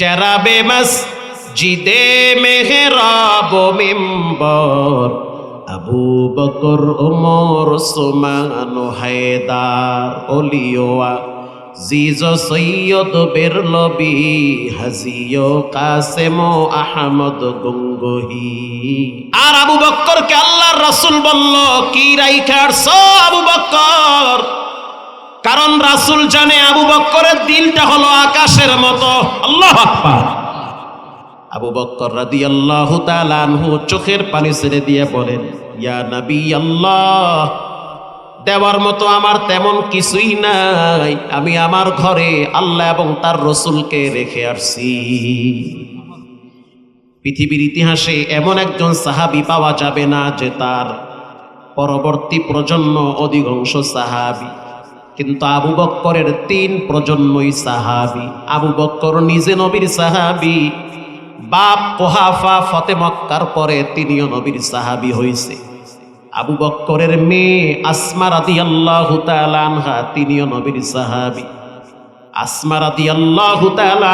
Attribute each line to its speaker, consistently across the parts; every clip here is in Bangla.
Speaker 1: চেরাবে মসজিদে Mehrab Mimbar Abu Bakr Omar Osman Haider ওলিওয়া জিজ সৈয়দ বেরলবি হাজিও কাসেম আহমদ গঙ্গহি আর আবু বক্করকে আল্লাহর রাসূল বলল, কি রাইখার আবু বক্কর? কারণ রাসূল জানে আবু বক্করের দিলটা হলো আকাশের মতো। আল্লাহ আবু বক্কর রাদিয়াল্লাহু তাআলা আনহু চোখের পানি ছেড়ে দিয়ে বলেন, ইয়া নবী আল্লাহ দেওয়ার মতো আমার তেমন কিছুই নাই। আমি আমার ঘরে আল্লাহ এবং তার রসুলকে রেখে আসছি। পৃথিবীর ইতিহাসে এমন একজন সাহাবি পাওয়া যাবে না যে তার পরবর্তী প্রজন্ম অধিকাংশ সাহাবি কিন্তু আবু বক্করের তিন প্রজন্মই সাহাবি। আবু বক্কর নিজে নবীর সাহাবি। বাপ কোহাফা ফতে মক্কার পরে তিনিও নবীর সাহাবি হয়েছে আবু বক্করের মেয়ে আসমা রাদি আল্লাহ আনহা তিনিও নবীর সাহাবি। আসমা রাদি আল্লাহ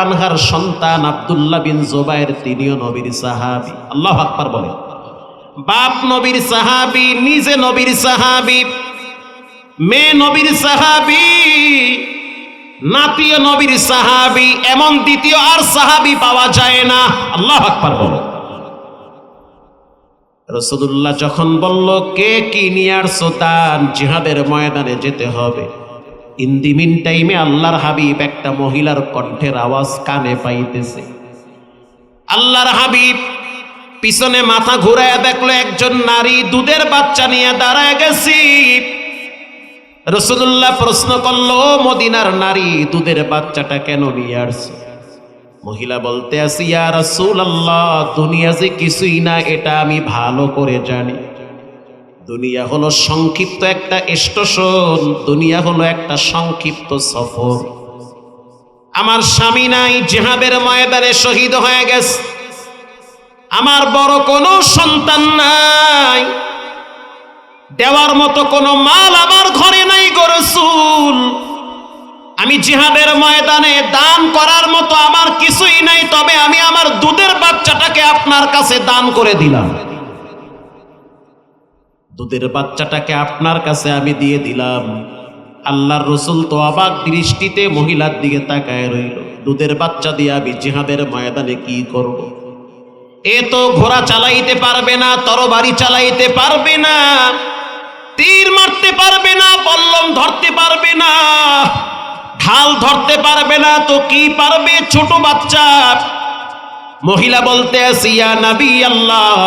Speaker 1: আনহার সন্তান আব্দুল্লাহ বিন জোবাইর তিনিও নবীর সাহাবি। আল্লাহ আকবার বলে বাপ নবীর সাহাবি, নিজে নবীর সাহাবি। মেয়ে নবীর সাহাবি নাতিয় নবীর সাহাবি, এমন দ্বিতীয় আর সাহাবি পাওয়া যায় না। আল্লাহ আকবার বলে। রসদুল্লাহ যখন বলল, কে কি নিয়ে আসছো তার জিহাদের ময়দানে যেতে হবে। ইন দি মিন টাইমে আল্লাহর হাবিব একটা মহিলার কণ্ঠের আওয়াজ কানে পাইতেছে। আল্লাহর হাবিব পিছনে মাথা ঘুরায় দেখল, একজন নারী দুধের বাচ্চা নিয়ে দাঁড়ায় গেছি। রসুল্লাহ প্রশ্ন করল মদিনার নারী, দুধের বাচ্চাটা কেন নিয়ে আসছে? মহিলা বলতে আসি, ইয়া রাসূল আল্লাহ দুনিয়া যে কিছুই না, এটা আমি ভালো করে জানি। দুনিয়া হলো সংক্ষিপ্ত একটা স্টেশন, দুনিয়া হলো একটা সংক্ষিপ্ত সফর। আমার স্বামী নাই, জেহাদের ময়দানে শহীদ হয়ে গেছে। আমার বড় কোনো সন্তান নাই। দেওয়ার মতো কোনো মাল আমার ঘরে নাই গো রসুল। আমি জিহাদের ময়দানে দান করার মতো আমার কিছুই নাই, তবে আমি আমার দুধের বাচ্চাটাকে আপনার কাছে দান করে দিলাম। দুধের বাচ্চাটাকে আপনার কাছে আমি দিয়ে দিলাম। আল্লাহর রসুল তো অবাক দৃষ্টিতে মহিলার দিকে তাকায় রইল। দুধের বাচ্চা দিয়ে আমি জিহাদের ময়দানে কি করব। এ তো ঘোড়া চালাইতে পারবে না, তরবারি চালাইতে পারবে না। তীর মারতে পারবে না, পল্লম ধরতে পারবে না, ঢাল ধরতে পারবে না, তো কি পারবে ছোট বাচ্চা? মহিলা বলতে আসিয়া নবী আল্লাহ,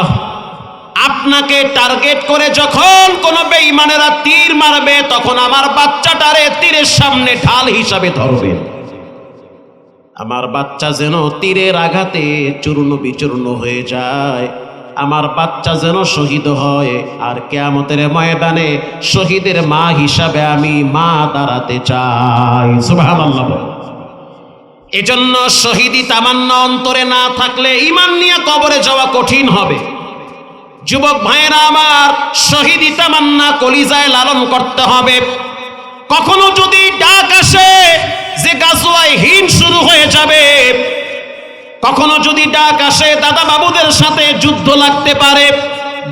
Speaker 1: আপনাকে টার্গেট করে যখন কোন বেঈমানেরা তীর মারবে, তখন আমার বাচ্চাটারে তীরের সামনে ঢাল হিসাবে ধরবে। আমার বাচ্চা যেন তীরের আঘাতে চূর্ণ বিচূর্ণ হয়ে যায়। আমার বাচ্চা যেন শহীদ হয়। আর কেয়ামতের ময়দানে শহীদের মা হিসাবে আমি মা দাঁড়াতে চাই। এজন্য শহীদি তামান্না অন্তরে না থাকলে ইমান নিয়ে কবরে যাওয়া কঠিন হবে। যুবক ভাইয়েরা আমার, শহীদি তামান্না কলিজায় লালন করতে হবে। কখনো যদি ডাক আসে যে গাছুয়ায় হিম শুরু হয়ে যাবে কখনো যদি ডাক আসে দাদা বাবুদের সাথে যুদ্ধ লাগতে পারে।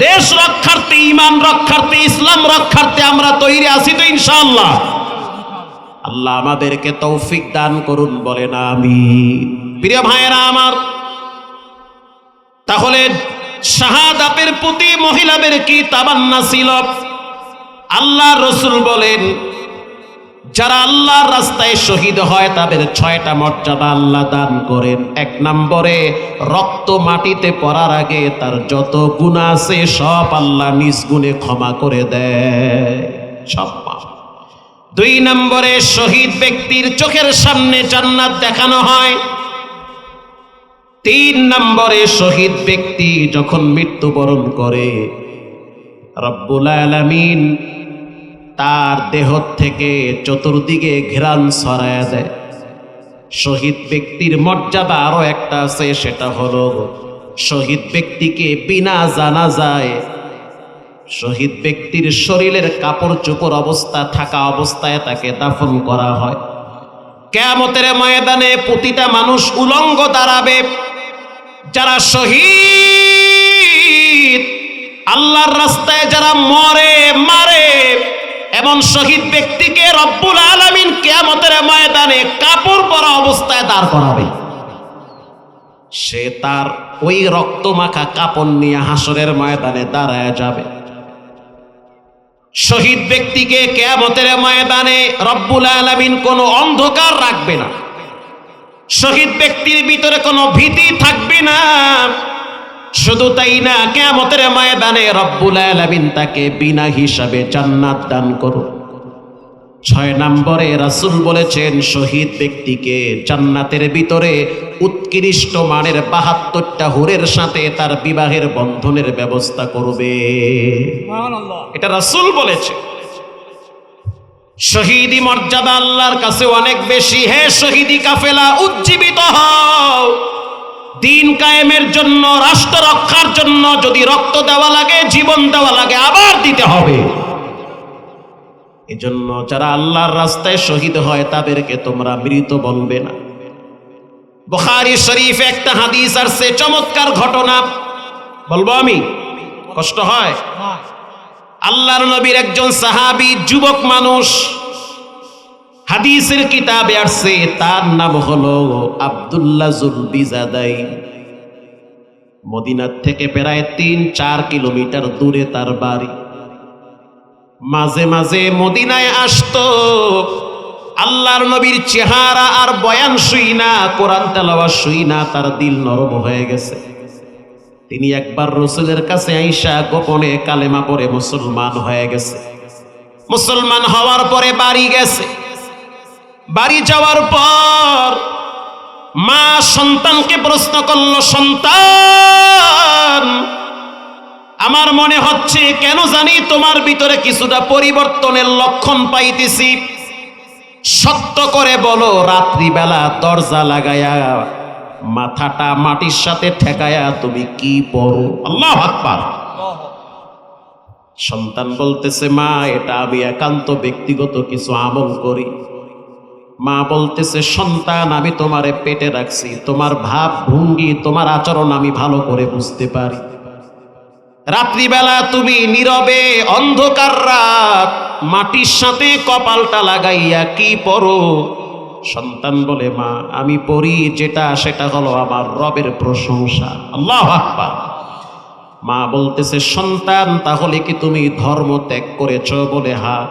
Speaker 1: দেশ রক্ষার্থে, ইমান রক্ষার্থে, ইসলাম রক্ষার্থে আমরা তৈরি আছি তো ইনশাআল্লাহ। আল্লাহ আমাদেরকে তৌফিক দান করুন বলেন আমি প্রিয় ভাইয়েরা আমার, তাহলে শাহাদাতের প্রতি মহিলাদের কি তাবান্না ছিল? আল্লাহ রসুল বলেন যারা আল্লাহর রাস্তায় শহীদ হয়, তাদের ছয়টা মর্যাদা আল্লাহ দান করেন। এক নম্বরে, রক্ত মাটিতে পড়ার আগে তার যত গুণা আছে, সব আল্লাহ নিজ গুণে ক্ষমা করে দেয়। সব। দুই নম্বরে, শহীদ ব্যক্তির চোখের সামনে জান্নাত দেখানো হয়। তিন নম্বরে, শহীদ ব্যক্তি যখন মৃত্যুবরণ করে, রব্বুল আলামিন তার দেহ থেকে চতুর্দিকে ঘেরান ছড়ায় দেয়। শহীদ ব্যক্তির মর্যাদা আরও একটা আছে, সেটা হলো শহীদ ব্যক্তিকে বিনা জানা যায় শহীদ ব্যক্তির শরীরের কাপড় চোপড় অবস্থা থাকা অবস্থায় তাকে দাফন করা হয়। কেয়ামতের ময়দানে প্রতিটা মানুষ উলঙ্গ দাঁড়াবে। যারা শহীদ, আল্লাহর রাস্তায় যারা মরে, মারে এমন শহীদ ব্যক্তিকে রব্বুল আলামিন কেয়ামতের ময়দানে কাপড় পরা অবস্থায় দাঁড় করাবে। সে তার ওই রক্তমাখা কাপড় নিয়ে হাসরের ময়দানে দাঁড়ায় যাবে। শহীদ ব্যক্তিকে কেয়ামতের ময়দানে রব্বুল আলামিন কোনো অন্ধকার রাখবে না। শহীদ ব্যক্তির ভিতরে কোনো ভীতি থাকবে না। শুধু তাই না কেয়ামতের ময়দানে রব্বুল আলামিন তাকে বিনা হিসাবে জান্নাত দান করো ছয় নম্বরে রাসূল বলেছেন শহীদ ব্যক্তিকে জান্নাতের ভিতরে উৎকৃষ্ট মানের বাহাত্তরটা হুরের সাথে তার বিবাহের বন্ধনের ব্যবস্থা করবে। এটা রাসূল বলেছে। শহীদি মর্যাদা আল্লাহর কাছে অনেক বেশি। হে শহীদি কাফেলা উজ্জীবিত হও। দিন কায়েমের জন্য, রাষ্ট্র রক্ষার জন্য যদি রক্ত দেওয়া লাগে, জীবন দেওয়া লাগে, আবার দিতে হবে। এজন্য যারা আল্লাহর রাস্তায় শহীদ হয়, তাদেরকে তোমরা মৃত বলবে না। বুখারী শরীফ একটা হাদিস আর সে চমৎকার ঘটনা। বলব আমি? কষ্ট হয়? আল্লাহর নবীর একজন সাহাবী, যুবক মানুষ হাদিসের কিতাবে আসছে, তার নাম হলো আব্দুল্লাহ জুলবিজাদাই মদিনার থেকে প্রায় তিন চার কিলোমিটার দূরে তার বাড়ি। মাঝে মাঝে মদিনায় আসতো, আল্লাহর নবীর চেহারা আর বয়ান শুই না, কোরআন তেলাওয়া শুই না, তার দিল নরম হয়ে গেছে। তিনি একবার রসুলের কাছে আইসা গোপনে কালেমা পরে মুসলমান হয়ে গেছে। মুসলমান হওয়ার পরে বাড়ি গেছে। বাড়ি যাওয়ার পর মা সন্তানকে প্রশ্ন করল, সন্তান, আমার মনে হচ্ছে কেন জানি তোমার ভিতরে কিছুটা পরিবর্তনের লক্ষণ পাইতেছি। সত্য করে বলো, রাত্রিবেলা দরজা লাগায়া মাথাটা মাটির সাথে ঠেকায়া তুমি কি পড়ো? আল্লাহ আকবার। সন্তান বলতেছে, মা, এটা আমি একান্ত ব্যক্তিগত কিছু আমল করি। মা বলতেছে, সন্তান, আমি তোমারে পেটে রাখছি। তোমার ভাব, ভঙ্গি, তোমার আচরণ আমি ভালো করে বুঝতে পারি। রাত্রিবেলা তুমি নীরবে, অন্ধকার রাত, মাটির সাথে কপালটা লাগাইয়া কি পড়ো? সন্তান বলে, মা, আমি পড়ি যেটা, সেটা হলো আমার রবের প্রশংসা। আল্লাহ আকবার। মা বলতেছে, সন্তান, তাহলে কি তুমি ধর্ম ত্যাগ করেছ? বলে হা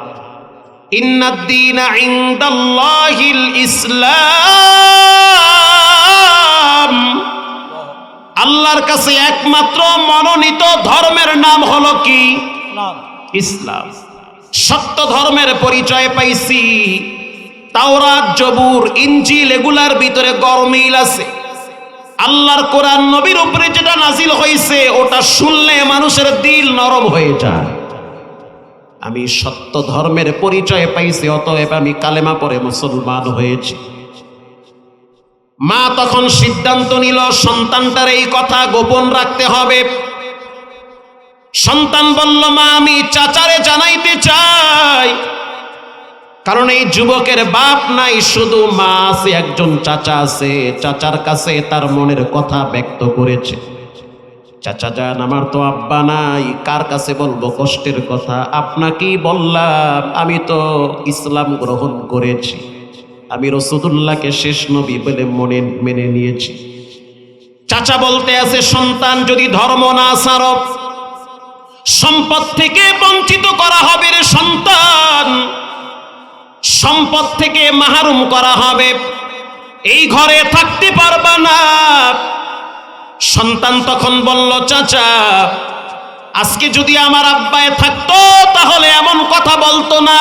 Speaker 1: ইন্নাদ্দিন ইনদাল্লাহিল ইসলাম। আল্লাহর কাছে একমাত্র মনোনীত ধর্মের নাম হলো কি? ইসলাম। সত্য ধর্মের পরিচয় পাইছি। তাওরাত জবুর ইঞ্জিল এগুলার ভিতরে গরমিল আছে। আল্লাহর কোরআন নবীর উপরে যেটা নাজিল হয়েছে ওটা শুনলে মানুষের দিল নরম হয়ে যায়। আমি সত্য ধর্মের পরিচয় পাইছি, অতএব আমি কালেমা পরে মুসলমান হয়েছি। মা তখন সিদ্ধান্ত নিল, সন্তানটার এই কথা গোপন রাখতে হবে। সন্তান বলল, মা, আমি চাচারে জানাইতে চাই। কারণ এই যুবকের বাপ নাই, শুধু মা আছে, একজন চাচা আছে। চাচার কাছে তার মনের কথা ব্যক্ত করেছে। চাচা যান, আমার তো আব্বা নাই। কার কাছে বলব কষ্টের কথা? আপনাকেই বললাম, আমি তো ইসলাম গ্রহণ করেছি। আমি রসুদুল্লাহকে শেষ নবী বলে মনে, মেনে নিয়েছি। চাচা বলতে আছে, সন্তান যদি ধর্ম না সারব সম্পদ থেকে বঞ্চিত করা হবে রে সন্তান। সম্পদ থেকে মাহরুম করা হবে। এই ঘরে থাকতে পারবা না। সন্তান তখন বলল, চাচা, আজকে যদি আমার আব্বায় থাকতো, তাহলে এমন কথা বলতো না।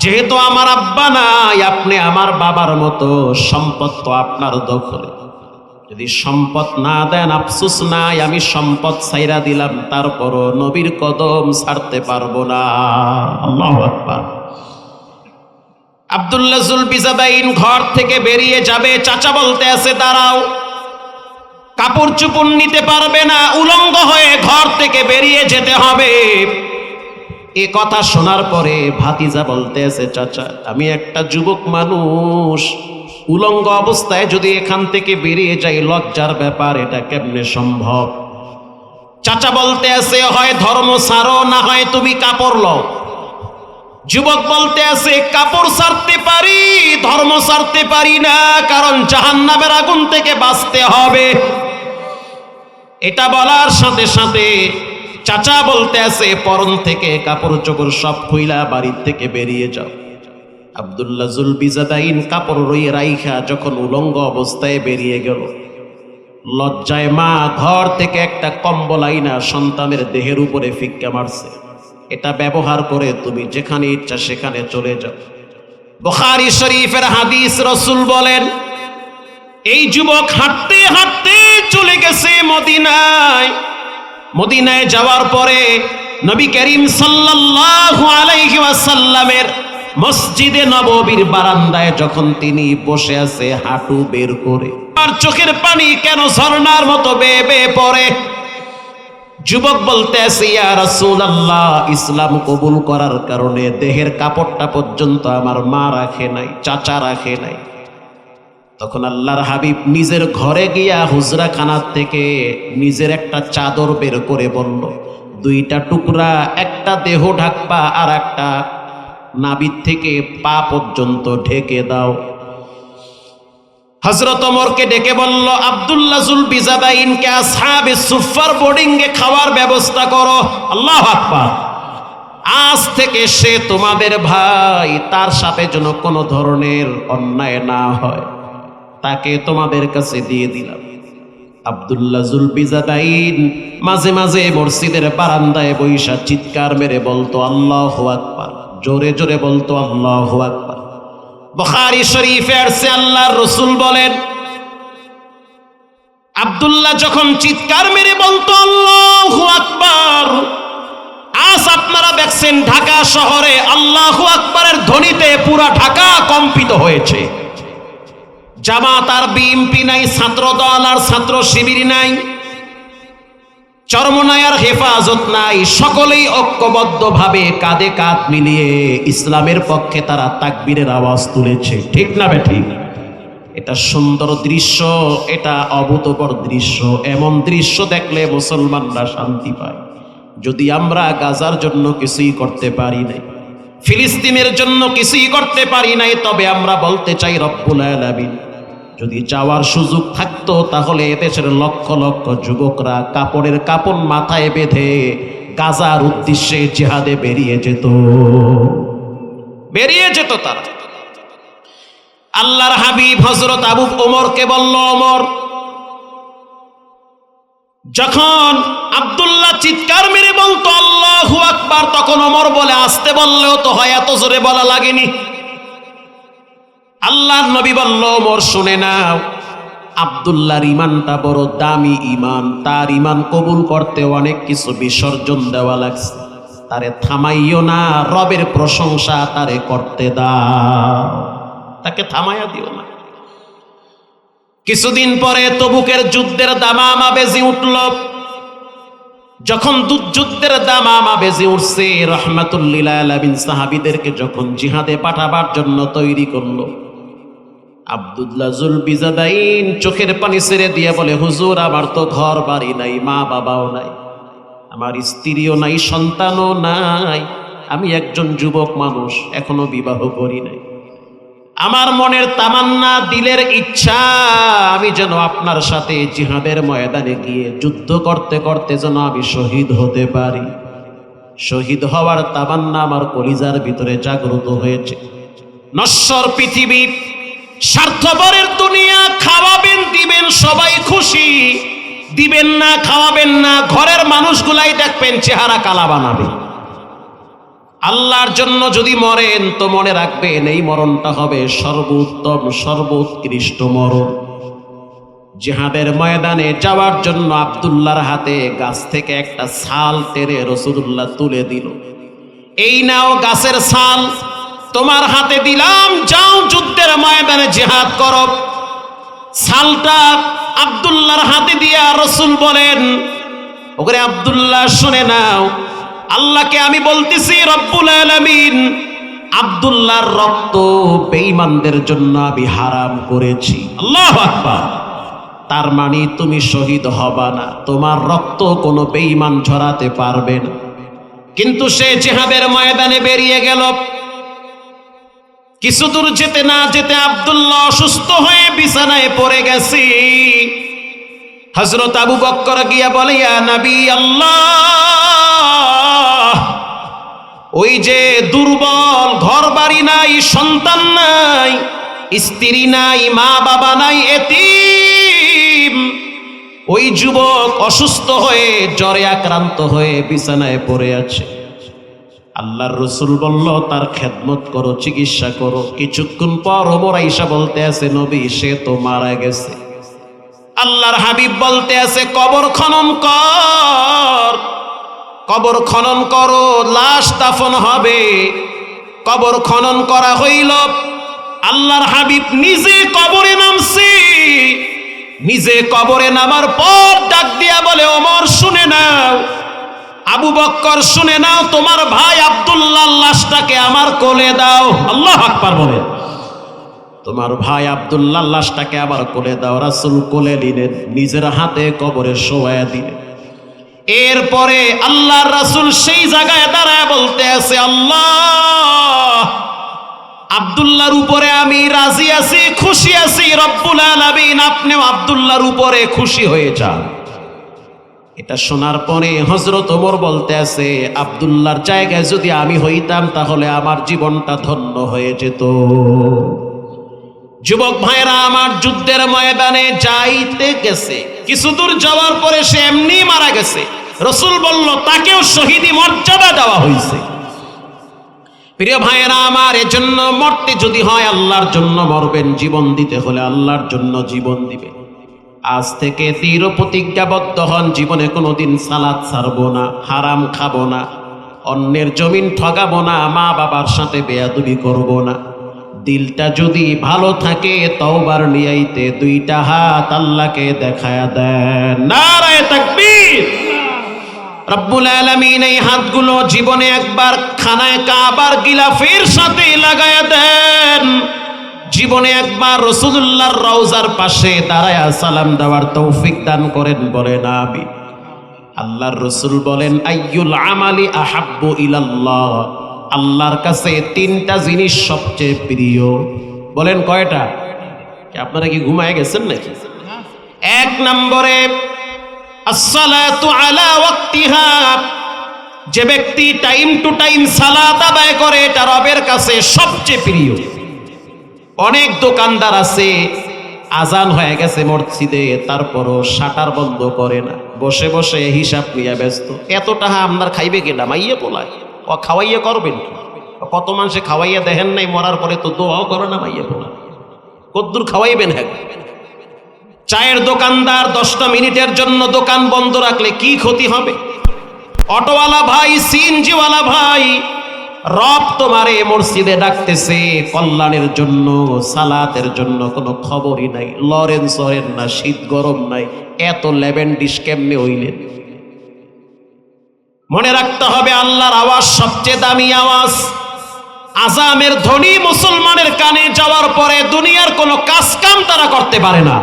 Speaker 1: যেহেতু আমার আব্বা নাই, আপনি আমার বাবার মতো, সম্পদ তো আপনার দখলে। যদি সম্পদ না দেন, আফসুস নাই, আমি সম্পদ ছাইরা দিলাম, তারপরও নবীর কদম ছাড়তে পারব না। আল্লাহ আকবার। আব্দুল্লাহ জুলবিজাবাইন ঘর থেকে বেরিয়ে যাবে, চাচা বলতে আছে, দাঁড়াও। কাপড় চুপুন নিতে পারবে না, উলঙ্গ হয়ে ঘর থেকে বেরিয়ে যেতে হবে। এ কথা শোনার পরে ভাতিজা বলতে আছে চাচা, আমি একটা যুবক মানুষ। উলঙ্গ অবস্থায় যদি এখান থেকে বেরিয়ে যাই, লজ্জার ব্যাপার, এটা কেমনে সম্ভব? চাচা বলতে আছে হয় ধর্ম সারো, না হয় তুমি কাপড় লও। যুবক বলতে আছে কাপড় সারতে পারি, ধর্ম সারতে পারি না, কারণ জাহান্নামের আগুন থেকে বাঁচতে হবে। এটা বলার সাথে সাথে চাচা বলতে আছে, পরন থেকে কাপড় চোপড় সব খুইলা বাড়ির থেকে বেরিয়ে যাও। আবদুল্লাহ জুল বিজাদাইন কাপড় রইয়ে রাইখা যখন উলঙ্গ অবস্থায় বেরিয়ে গেল। লজ্জায় মা ঘর থেকে একটা কম্বল আইনা সন্তানের দেহের উপরে ফিক্কা মারছে। এটা ব্যবহার করে তুমি যেখানে ইচ্ছা সেখানে চলে যাও। বুখারী শরীফের হাদিস রসুল বলেন এই যুবক হাঁটতে হাঁটতে চলে গেছে মদিনায়। মদিনায় যাওয়ার পরে নবী করিম সাল্লাল্লাহু আলাইহি ওয়াসাল্লামের মসজিদে নববীর বারান্দায় যখন তিনি বসে আছে হাঁটু বের করে আর চোখের পানি কেন ঝর্ণার মতো বেয়ে বেয়ে পড়ে? যুবক বলতে আছে, ইয়া রাসূলুল্লাহ, ইসলাম কবুল করার কারণে দেহের কাপড়টা পর্যন্ত আমার মা রাখে নাই, চাচা রাখে নাই। তখন আল্লাহর হাবিব নিজের ঘরে গিয়া হুজরা খানার থেকে নিজের একটা চাদর বের করে বলল, দুইটা টুকরা, একটা দেহ ঢাকবা আর একটা নাবিদ থেকে পা পর্যন্ত ঢেকে দাও। হজরত ওমরকে ডেকে বলল, আব্দুল্লাহ জুল বিজাদাইনকে আসহাবে সুফার বোর্ডিংয়ে খাওয়ার ব্যবস্থা করো। আল্লাহ আকবার। আজ থেকে সে তোমাদের ভাই, তার সাথে যেন কোনো ধরনের অন্যায় না হয়। তাকে তোমাদের কাছে দিয়ে দিলাম। আব্দুল্লাহ জুলবিজাদাইন মাঝে মাঝে মসজিদের বারান্দায় বৈশা চিৎকার মেরে বলতো, আল্লাহ আকবার। জোরে জোরে বলতো, আল্লাহ আকবার। বখারি শরীফে আসছে, আল্লাহর রসুল বলেন, আব্দুল্লাহ যখন চিৎকার মেরে বলতো, আল্লাহ আকবার। আজ আপনারা দেখছেন ঢাকা শহরে আল্লাহ আকবরের ধ্বনিতে পুরা ঢাকা কম্পিত হয়েছে। জামাত আর বিএমপি নাই ছাত্র দল আর ছাত্র শিবির নাই চরমনায় আর হেফাজত নাই, সকলেই ঐক্যবদ্ধভাবে কাঁধে কাঁধ মিলিয়ে ইসলামের পক্ষে তারা তাকবীরের আওয়াজ তুলেছে। ঠিক না বেঠিক এটা সুন্দর দৃশ্য, এটা অভূতপর দৃশ্য, এমন দৃশ্য দেখলে মুসলমানরা শান্তি পায়। যদি আমরা গাজার জন্য কিছুই করতে পারি নাই, ফিলিস্তিনের জন্য কিছুই করতে পারি নাই, তবে আমরা বলতে চাই রব্বুল আলামিন। যদি যাওয়ার সুযোগ থাকতো, তাহলে এদেশের লক্ষ লক্ষ যুবকরা কাপড়ের কাপড় মাথায় বেঁধে গাজার উদ্দেশ্যে জিহাদে বেরিয়ে যেত। বেরিয়ে যেত তারা। আল্লাহর হাবিব হজরত আবু ওমরকে বলল, ওমর, যখন আব্দুল্লাহ চিৎকার মেরে বলতো আল্লাহ আকবার, তখন ওমর বলে, আসতে বললেও তো হয়, এত জোরে বলা লাগেনি। আল্লাহর নবী বলল, ওমর, শুনে নাও। আব্দুল্লাহর ইমানটা বড় দামি ইমান তার ইমান কবুল করতে অনেক কিছু বিসর্জন দেওয়া লাগছে। তারে থামাইও না, রবের প্রশংসা তারে করতে দাও। তাকে থামাইয়া দিও না। কিছুদিন পরে তবুকের যুদ্ধের দামামা বেজি উঠল। যখন দু- যুদ্ধের দামামা বেজি উঠছে, রহমাতুল্লিল সাহাবিদেরকে যখন জিহাদে পাঠাবার জন্য তৈরি করল আব্দুল্লাহ জুল বিজাদাইন চোখের পানি ছেড়ে দিয়ে বলে, হুজুর, আমার তো ঘর বাড়ি নাই, মা বাবাও নাই, আমার স্ত্রীও নাই, সন্তানও নাই, আমি একজন যুবক মানুষ, এখনও বিবাহ করি নাই। আমার মনের তামান্না, দিলের ইচ্ছা, আমি যেন আপনার সাথে জিহাদের ময়দানে গিয়ে যুদ্ধ করতে করতে যেন আমি শহীদ হতে পারি। শহীদ হওয়ার তামান্না আমার কলিজার ভিতরে জাগ্রত হয়েছে। নশ্বর পৃথিবী স্বার্থপরের দুনিয়া খাওয়াবেন, দিবেন সবাই খুশি। দিবেন না, খাওয়াবেন না, ঘরের মানুষগুলাই দেখবেন চেহারা কালা বানাবে। আল্লাহর জন্য যদি মরেন তো মনে রাখবেন এই মরণটা হবে সর্বোত্তম, সর্বোৎকৃষ্ট মরণ। জিহাদের ময়দানে যাওয়ার জন্য আব্দুল্লাহর হাতে গাছ থেকে একটা ছাল টেনে রসুল্লাহ তুলে দিল। এই নাও গাছের ছাল তোমার হাতে দিলাম, যাও যুদ্ধের ময়দানে জেহাদ করো। ছালটা আব্দুল্লাহর হাতে দিয়া রসুল বলেন ওকে আব্দুল্লাহ, শুনে নাও, আল্লাহকে আমি বলতেছি, রব্বুল আলামিন, আব্দুল্লাহর রক্ত বেঈমানদের জন্য আমি হারাম করেছি। আল্লাহ আকবার। তার মানে তুমি শহীদ হবা না, তোমার রক্ত কোনো বেঈমান ঝরাতে পারবে না। কিন্তু সে জেহাদের ময়দানে বেরিয়ে গেল। কিছু দূর যেতে না যেতে আবদুল্লাহ অসুস্থ হয়ে বিছানায় পড়ে গেছি। হজরত আবু বক্কর গিয়া বলে নবী আল্লাহ, ওই যে দুর্বল ঘর বাড়ি নাই, সন্তান নাই, স্ত্রী নাই মা বাবা নাই, এতিম, ওই যুবক অসুস্থ হয়ে জ্বরে আক্রান্ত হয়ে বিছানায় পড়ে আছে। আল্লাহর রসুল বলল, তার খেদমত করো, চিকিৎসা করো। কিছুক্ষণ পর ওমর আইসা বলতে আছে, নবী, সে তো মারা গেছে। আল্লাহর হাবিব বলতে আছে, কবর খনন কর, কবর খনন করো, লাশ দাফন হবে। কবর খনন করা হইল। আল্লাহর হাবিব নিজে কবরে নামছি। নিজে কবরে নামার পর ডাক দিয়া বলে, ওমর, শুনে নাও আবু বক্কর, শুনে নাও, তোমার ভাই আব্দুল্লাহ লাশটাকে আমার কোলে দাও। আল্লাহ আকবার বলে। তোমার ভাই আব্দুল্লাহ লাশটাকে আবার কোলে দাও। রাসুল কোলে নিলেন, নিজের হাতে কবরে শোয়া দিলেন। এরপরে আল্লাহর রাসুল সেই জায়গায় দাঁড়ায় বলতে আছে, আল্লাহ, আব্দুল্লাহর উপরে আমি রাজি আছি, খুশি আছি, রব্বুল আলামিন, আপনিও আব্দুল্লাহর উপরে খুশি হয়ে যান। এটা শোনার পরে হজরত ওমর বলতে আছে, আব্দুল্লাহর জায়গায় যদি আমি হইতাম, তাহলে আমার জীবনটা ধন্য হয়ে যেত। যুবক ভাইরা আমার যুদ্ধের ময়দানে যাইতে গেছে। কিছু দূর যাওয়ার পরে সে এমনি মারা গেছে। রসুল বলল, তাকেও শহীদি মর্যাদা দেওয়া হয়েছে প্রিয় ভাইয়েরা, আমার এজন্য মরতে যদি হয়, আল্লাহর জন্য মরবেন। জীবন দিতে হলে আল্লাহর জন্য জীবন দিবেন। আজ থেকে দৃঢ় প্রতিজ্ঞাবদ্ধ হন, জীবনে কোনোদিন সালাদ ছাড়বো না, হারাম খাব না, অন্যের জমিন ঠগাবো না মা বাবার সাথে বেয়াদুবি করব না। দিলটা যদি ভালো থাকে, তওবার নিয়াইতে দুইটা হাত আল্লাহকে দেখায়া দেন। নারায় তাকবীর! রব্বুল আলামিন এই হাতগুলো জীবনে একবার খানায় কাবার গিলাফের সাথে লাগায়া দেন। জীবনে একবার রসুল্লাহর রওজার পাশে দাঁড়ায়া সালাম দেওয়ার তৌফিক দান করেন বলেন আমি আল্লাহর রসুল বলেন, আইয়ুল আমালি আহাব্বু ইলাল্লাহ। আল্লাহর কাছে তিনটা জিনিস সবচেয়ে প্রিয়। বলেন, কয়টা? আপনারা কি ঘুমায় গেছেন নাকি? এক নম্বরে যে ব্যক্তি টাইম টু টাইম সালাত আদায় করে, এটা রবের কাছে সবচেয়ে প্রিয়। অনেক দোকানদার আছে, আজান হয়ে গেছে মসজিদে, তারপরও শাটার বন্ধ করে না। বসে বসে হিসাব নিয়ে ব্যস্ত, এত টাকা আপনার খাইবে কেনা? মাইয়ে পোলায়, ও খাওয়াইয়া করবেন কত মানুষে খাওয়াইয়া দেখেন নাই, মরার পরে তো দোয়াও করে না মাইয়ে পোলা কদ্দুর খাওয়াইবেন হ্যাঁ? চায়ের দোকানদার দশটা মিনিটের জন্য দোকান বন্ধ রাখলে কি ক্ষতি হবে? অটোওয়ালা ভাই, সিএনজিওয়ালা ভাই রব তোমারে মসজিদে ডাকতেছে, কল্যাণের জন্য, সালাতের জন্য, কোনো খবরই নাই। লরেন্স হরেন না, শীত গরম নাই, এত লেবেন ডিশ কেমনে হইলেন? মনে রাখতে হবে আল্লাহর আওয়াজ সবচেয়ে দামি আওয়াজ। আজামের ধনী মুসলমানের কানে যাওয়ার পরে দুনিয়ার কোনো কাজ কাম তারা করতে পারে না।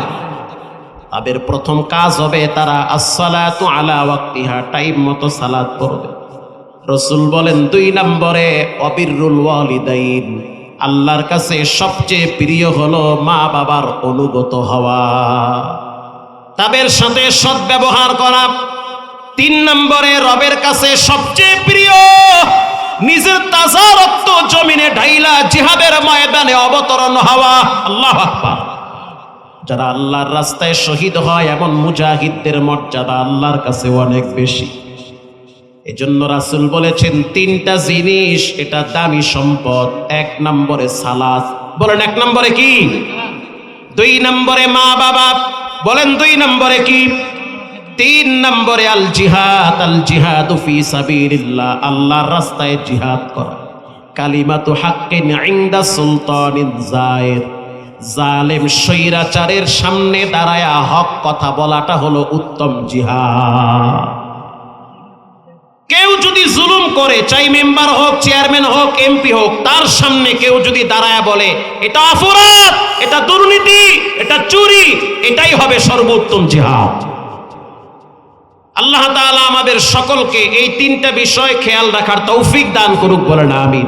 Speaker 1: তাদের প্রথম কাজ হবে তারা আসসালাতু আলা ওয়াক্তিহা, টাইম মতো সালাত পড়বে। রসুল বলেন, দুই নম্বরে, অবিরুল ওয়ালিদাইন। আল্লাহর কাছে সবচেয়ে প্রিয় হলো মা বাবার অনুগত হওয়া। তাদের সাথে সদ্ব্যবহার করা। তিন নম্বরে, রবের কাছে সবচেয়ে প্রিয়, নিজের তাজা রক্ত জমিনে ঢাইলা জিহাদের ময়দানে অবতরণ হওয়া। আল্লাহ আকবার। যারা আল্লাহর রাস্তায় শহীদ হয়, এমন মুজাহিদদের মর্যাদা আল্লাহর কাছে অনেক বেশি। এজন্য রাসুল বলেছেন, তিনটা জিনিস এটা দামি সম্পদ। এক নম্বরে সালাদ। বলেন, এক নম্বরে কি? দুই নম্বরে মা বাবা বলেন, দুই নম্বরে কি? তিন নম্বরে আল জিহাদ আল জিহাদ ফি আল্লাহর রাস্তায় জিহাদ করা। কালিমাতু হাক্কিন ইনদা সুলতানিন জায়ের জালেম স্বৈরাচারের সামনে দাঁড়ায়া হক কথা বলাটা হলো উত্তম জিহাদ। কেউ যদি জুলুম করে, চাই মেম্বার হোক, চেয়ারম্যান হোক, এমপি হোক, তার সামনে কেউ যদি দাঁড়ায় বলে, এটা অপরাধ, এটা দুর্নীতি, এটা চুরি, এটাই হবে সর্বোত্তম জিহাদ। আল্লাহ তাআলা আমাদের সকলকে এই তিনটা বিষয় খেয়াল রাখার তৌফিক দান করুক বলেন, আমিন।